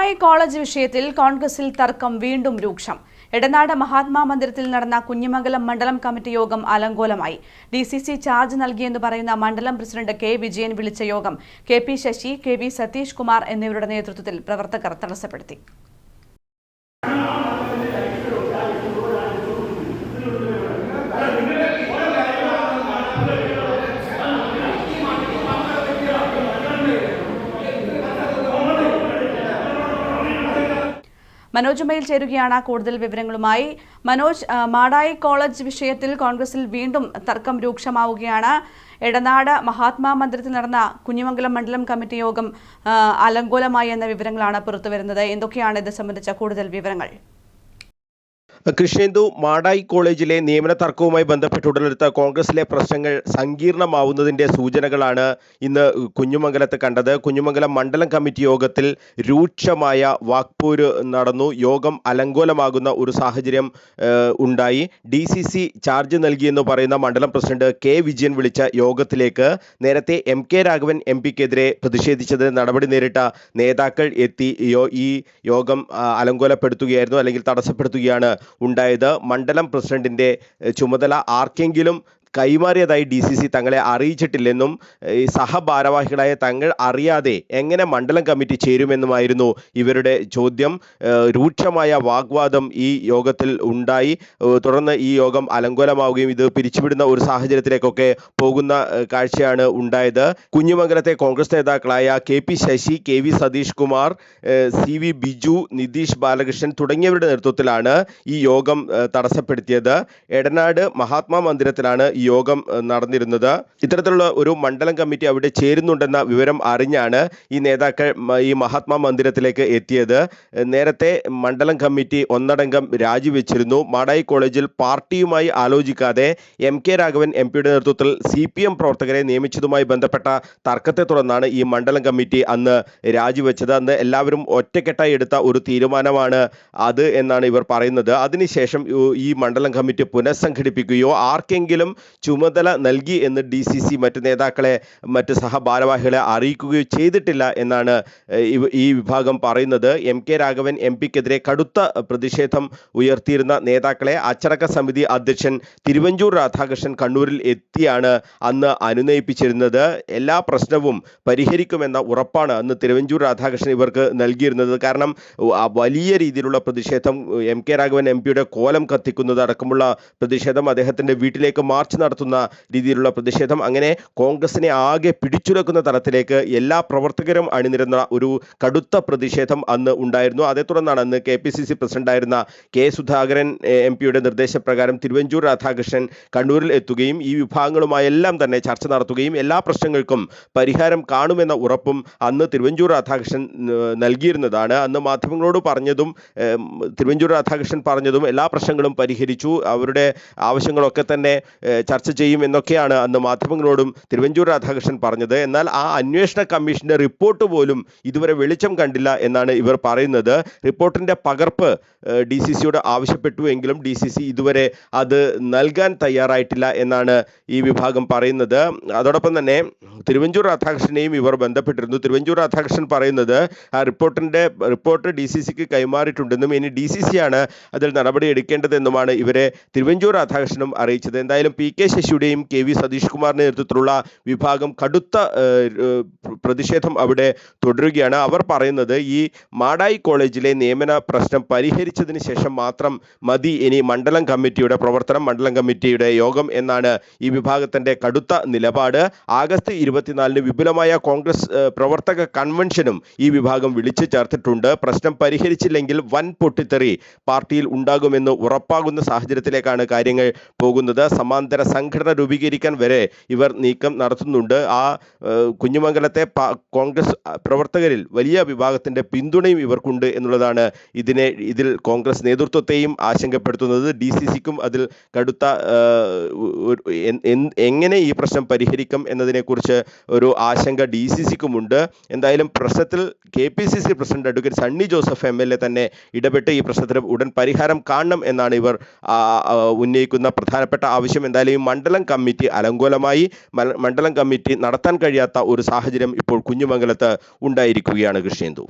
Madayi college വിഷയത്തിൽ കോൺഗ്രസിൽ തർക്കം വീണ്ടും രൂക്ഷം. എടനാട് മഹാത്മാ മന്ദിരത്തിൽ നടന്ന കുഞ്ഞിമംഗലം മണ്ഡലം കമ്മിറ്റി യോഗം അലങ്കോലമായി. ഡി സി സി ചാർജ് നൽകിയെന്ന് പറയുന്ന മണ്ഡലം പ്രസിഡന്റ് കെ വിജയൻ വിളിച്ച യോഗം K P Sasi K V Satheesh Kumar എന്നിവരുടെ നേതൃത്വത്തിൽ പ്രവർത്തകർ തടസ്സപ്പെടുത്തി. മനോജ് മെയിൽ ചേരുകയാണ് കൂടുതൽ വിവരങ്ങളുമായി. മനോജ് മാടായി കോളേജ് വിഷയത്തിൽ കോൺഗ്രസിൽ വീണ്ടും തർക്കം രൂക്ഷമാവുകയാണ്. എടനാട് മഹാത്മാ മന്ദിരത്തിൽ നടന്ന കുഞ്ഞിമംഗലം മണ്ഡലം കമ്മിറ്റി യോഗം അലങ്കോലമായി എന്ന വിവരങ്ങളാണ് പുറത്തുവരുന്നത്. എന്തൊക്കെയാണ് ഇത് സംബന്ധിച്ച കൂടുതൽ വിവരങ്ങൾ? കൃഷ്ണേന്ദു മാടായി കോളേജിലെ നിയമന തർക്കവുമായി ബന്ധപ്പെട്ട് ഉടലെടുത്ത കോൺഗ്രസിലെ പ്രശ്നങ്ങൾ സങ്കീർണമാവുന്നതിന്റെ സൂചനകളാണ് ഇന്ന് കുഞ്ഞുമംഗലത്ത് കണ്ടത്. കുഞ്ഞുമംഗലം മണ്ഡലം കമ്മിറ്റി യോഗത്തിൽ രൂക്ഷമായ വാക്പോര് നടന്നു. യോഗം അലങ്കോലമാകുന്ന ഒരു സാഹചര്യം ഉണ്ടായി. ഡി സി സി ചാർജ് നൽകിയെന്ന് പറയുന്ന മണ്ഡലം പ്രസിഡന്റ് കെ വിജയൻ വിളിച്ച യോഗത്തിലേക്ക് നേരത്തെ എം കെ രാഘവൻ എം പിക്കെതിരെ പ്രതിഷേധിച്ചതിന് നടപടി നേരിട്ട നേതാക്കൾ എത്തി. ഈ യോഗം അലങ്കോലപ്പെടുത്തുകയായിരുന്നു അല്ലെങ്കിൽ തടസ്സപ്പെടുത്തുകയാണ് ഉണ്ടായത് മണ്ഡലം പ്രസിഡന്റിന്റെ ചുമതല ആർക്കെങ്കിലും കൈമാറിയതായി ഡി സി സി തങ്ങളെ അറിയിച്ചിട്ടില്ലെന്നും സഹഭാരവാഹികളായ തങ്ങൾ അറിയാതെ എങ്ങനെ മണ്ഡലം കമ്മിറ്റി ചേരുമെന്നുമായിരുന്നു ഇവരുടെ ചോദ്യം. രൂക്ഷമായ വാഗ്വാദം ഈ യോഗത്തിൽ ഉണ്ടായി. തുടർന്ന് ഈ യോഗം അലങ്കോലമാവുകയും ഇത് പിരിച്ചുവിടുന്ന ഒരു സാഹചര്യത്തിലേക്കൊക്കെ പോകുന്ന കാഴ്ചയാണ് ഉണ്ടായത്. കുഞ്ഞുമംഗലത്തെ കോൺഗ്രസ് നേതാക്കളായ K P Sasi K V Satheesh Kumar C V Biju Nitheesh Balakrishnan തുടങ്ങിയവരുടെ നേതൃത്വത്തിലാണ് ഈ യോഗം തടസ്സപ്പെടുത്തിയത്. എടനാട് മഹാത്മാ മന്ദിരത്തിലാണ് യോഗം നടന്നിരുന്നത്. ഇത്തരത്തിലുള്ള ഒരു മണ്ഡലം കമ്മിറ്റി അവിടെ ചേരുന്നുണ്ടെന്ന വിവരം അറിഞ്ഞാണ് ഈ നേതാക്കൾ ഈ മഹാത്മാ മന്ദിരത്തിലേക്ക് എത്തിയത്. നേരത്തെ മണ്ഡലം കമ്മിറ്റി ഒന്നടങ്കം രാജിവെച്ചിരുന്നു. മാടായി കോളേജിൽ പാർട്ടിയുമായി ആലോചിക്കാതെ എം കെ രാഘവൻ എം പിയുടെ നേതൃത്വത്തിൽ സി പി എം പ്രവർത്തകരെ നിയമിച്ചതുമായി ബന്ധപ്പെട്ട തർക്കത്തെ തുടർന്നാണ് ഈ മണ്ഡലം കമ്മിറ്റി അന്ന് രാജിവെച്ചത്. അന്ന് എല്ലാവരും ഒറ്റക്കെട്ടായി എടുത്ത ഒരു തീരുമാനമാണ് അത് എന്നാണ് ഇവർ പറയുന്നത്. അതിനുശേഷം ഈ മണ്ഡലം കമ്മിറ്റി പുനഃസംഘടിപ്പിക്കുകയോ ആർക്കെങ്കിലും ചുമതല നൽകി എന്ന് ഡി സി സി മറ്റ് നേതാക്കളെ മറ്റ് സഹഭാരവാഹികളെ അറിയിക്കുകയോ ചെയ്തിട്ടില്ല എന്നാണ് ഈ വിഭാഗം പറയുന്നത്. എം കെ രാഘവൻ എം പിക്കെതിരെ കടുത്ത പ്രതിഷേധം ഉയർത്തിയിരുന്ന നേതാക്കളെ അച്ചടക്ക സമിതി അധ്യക്ഷൻ തിരുവഞ്ചൂർ രാധാകൃഷ്ണൻ കണ്ണൂരിൽ എത്തിയാണ് അന്ന് അനുനയിപ്പിച്ചിരുന്നത്. എല്ലാ പ്രശ്നവും പരിഹരിക്കുമെന്ന ഉറപ്പാണ് അന്ന് തിരുവഞ്ചൂർ രാധാകൃഷ്ണൻ ഇവർക്ക് നൽകിയിരുന്നത്. കാരണം വലിയ രീതിയിലുള്ള പ്രതിഷേധം എം കെ രാഘവൻ എം പിയുടെ കോലം കത്തിക്കുന്നത് അടക്കമുള്ള പ്രതിഷേധം അദ്ദേഹത്തിന്റെ വീട്ടിലേക്ക് മാർച്ച് നടത്തുന്ന രീതിയിലുള്ള പ്രതിഷേധം. അങ്ങനെ കോൺഗ്രസിനെ ആകെ പിടിച്ചുലക്കുന്ന തലത്തിലേക്ക് എല്ലാ പ്രവർത്തകരും അണിനിരുന്ന ഒരു കടുത്ത പ്രതിഷേധം അന്ന് ഉണ്ടായിരുന്നു. അതേ തുടർന്നാണ് അന്ന് കെ പി സി സി പ്രസിഡന്റായിരുന്ന കെ സുധാകരൻ എം പിയുടെ നിർദ്ദേശപ്രകാരം തിരുവഞ്ചൂർ രാധാകൃഷ്ണൻ കണ്ണൂരിൽ എത്തുകയും ഈ വിഭാഗങ്ങളുമായെല്ലാം തന്നെ ചർച്ച നടത്തുകയും എല്ലാ പ്രശ്നങ്ങൾക്കും പരിഹാരം കാണുമെന്ന ഉറപ്പും അന്ന് തിരുവഞ്ചൂർ രാധാകൃഷ്ണൻ നൽകിയിരുന്നതാണ്. അന്ന് മാധ്യമങ്ങളോട് പറഞ്ഞതും തിരുവഞ്ചൂർ രാധാകൃഷ്ണൻ പറഞ്ഞതും എല്ലാ പ്രശ്നങ്ങളും പരിഹരിച്ചു. അവരുടെ ആവശ്യങ്ങളൊക്കെ തന്നെ ചർച്ച ചെയ്യും എന്നൊക്കെയാണ് അന്ന് മാധ്യമങ്ങളോടും തിരുവഞ്ചൂർ രാധാകൃഷ്ണൻ പറഞ്ഞത്. എന്നാൽ ആ അന്വേഷണ കമ്മീഷന്റെ റിപ്പോർട്ട് പോലും ഇതുവരെ വെളിച്ചം കണ്ടില്ല എന്നാണ് ഇവർ പറയുന്നത്. റിപ്പോർട്ടിന്റെ പകർപ്പ് ഡി സി സിയോട് ആവശ്യപ്പെട്ടു എങ്കിലും ഡി സി സി ഇതുവരെ അത് നൽകാൻ തയ്യാറായിട്ടില്ല എന്നാണ് ഈ വിഭാഗം പറയുന്നത്. അതോടൊപ്പം തന്നെ തിരുവഞ്ചൂർ രാധാകൃഷ്ണനെയും ഇവർ ബന്ധപ്പെട്ടിരുന്നു. തിരുവഞ്ചൂർ രാധാകൃഷ്ണൻ പറയുന്നത് ആ റിപ്പോർട്ടിന്റെ റിപ്പോർട്ട് ഡി സി സിക്ക് കൈമാറിയിട്ടുണ്ടെന്നും ഇനി ഡി സി സി ആണ് അതിൽ നടപടി എടുക്കേണ്ടതെന്നുമാണ് ഇവരെ തിരുവഞ്ചൂർ രാധാകൃഷ്ണനും അറിയിച്ചത്. എന്തായാലും പി കെ ശശിയുടെയും കെ വി സതീഷ് കുമാറിന്റെ നേതൃത്വത്തിലുള്ള വിഭാഗം കടുത്ത പ്രതിഷേധം അവിടെ തുടരുകയാണ്. അവർ പറയുന്നത് ഈ മാടായി കോളേജിലെ നിയമന പ്രശ്നം പരിഹരിച്ചതിന് ശേഷം മാത്രം മതി. ഇനി മണ്ഡലം കമ്മിറ്റിയുടെ പ്രവർത്തനം മണ്ഡലം കമ്മിറ്റിയുടെ യോഗം എന്നാണ് ഈ വിഭാഗത്തിന്റെ കടുത്ത നിലപാട്. ആഗസ്റ്റ് ഇരുപത്തിനാലിന് വിപുലമായ കോൺഗ്രസ് പ്രവർത്തക കൺവെൻഷനും ഈ വിഭാഗം വിളിച്ചു ചേർത്തിട്ടുണ്ട്. പ്രശ്നം പരിഹരിച്ചില്ലെങ്കിൽ വൻ പൊട്ടിത്തെറി പാർട്ടിയിൽ ഉണ്ടാകുമെന്ന് ഉറപ്പാകുന്ന സാഹചര്യത്തിലേക്കാണ് കാര്യങ്ങൾ പോകുന്നത്. സമാന്തര സംഘടന രൂപീകരിക്കാൻ വരെ ഇവർ നീക്കം നടത്തുന്നുണ്ട്. ആ കുഞ്ഞുമംഗലത്തെ കോൺഗ്രസ് പ്രവർത്തകരിൽ വലിയ വിഭാഗത്തിന്റെ പിന്തുണയും ഇവർക്കുണ്ട് എന്നുള്ളതാണ് ഇതിനെ ഇതിൽ കോൺഗ്രസ് നേതൃത്വത്തെയും ആശങ്കപ്പെടുത്തുന്നത്. ഡി സി സിക്കും അതിൽ കടുത്ത എങ്ങനെ ഈ പ്രശ്നം പരിഹരിക്കും എന്നതിനെക്കുറിച്ച് ഒരു ആശങ്ക ഡി സി സിക്കുമുണ്ട്. എന്തായാലും പ്രശ്നത്തിൽ K P C C president advocate Sunny Joseph M L A തന്നെ ഇടപെട്ട് ഈ പ്രശ്നത്തിന് ഉടൻ പരിഹാരം കാണണം എന്നാണ് ഇവർ ഉന്നയിക്കുന്ന പ്രധാനപ്പെട്ട ആവശ്യം. എന്തായാലും ഈ മണ്ഡലം കമ്മിറ്റി അലങ്കോലമായി മണ്ഡലം കമ്മിറ്റി നടത്താൻ കഴിയാത്ത ഒരു സാഹചര്യം ഇപ്പോൾ കുഞ്ഞുമംഗലത്ത് ഉണ്ടായിരിക്കുകയാണ് കൃഷ്ണേന്ദു.